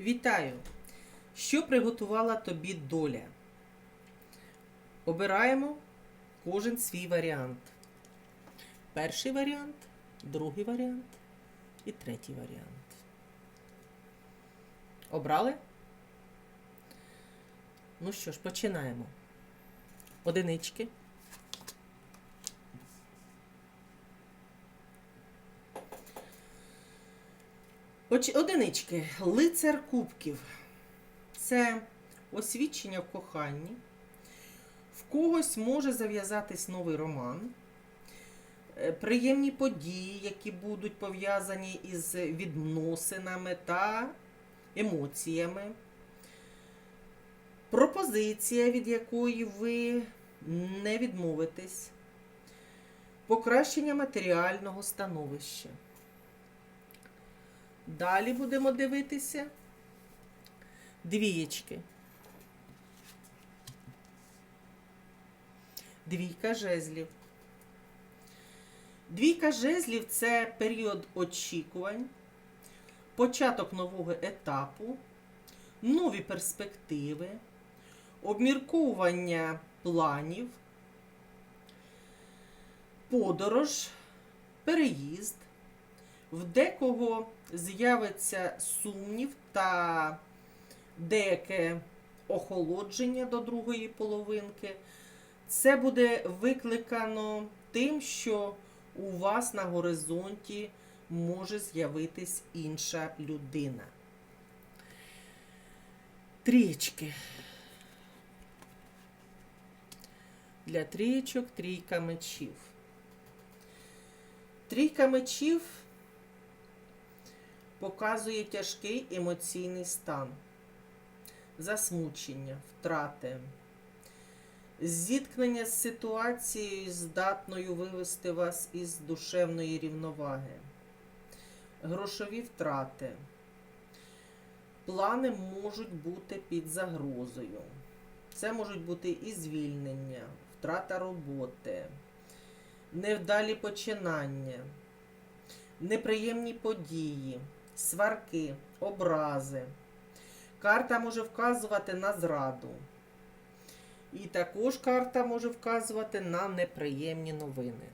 Вітаю! Що приготувала тобі доля? Обираємо кожен свій варіант. Перший варіант, другий варіант і третій варіант. Обрали? Ну що ж, починаємо. Одинички. Одинички. Лицар кубків. Це освідчення в коханні. В когось може зав'язатись новий роман. Е, Приємні події, які будуть пов'язані із відносинами та емоціями. Пропозиція, від якої ви не відмовитесь. Покращення матеріального становища. Далі будемо дивитися двієчки. Двійка жезлів. Двійка жезлів це період очікувань, початок нового етапу, нові перспективи, обмірковування планів, подорож, переїзд. В декого з'явиться сумнів та деяке охолодження до другої половинки. Це буде викликано тим, що у вас на горизонті може з'явитись інша людина. Трієчки. Для трієчок трійка мечів. Трійка мечів показує тяжкий емоційний стан, засмучення, втрати, зіткнення з ситуацією, здатною вивести вас із душевної рівноваги, грошові втрати. Плани можуть бути під загрозою. Це можуть бути і звільнення, втрата роботи, невдалі починання, неприємні події, сварки, образи. Карта може вказувати на зраду. І також карта може вказувати на неприємні новини.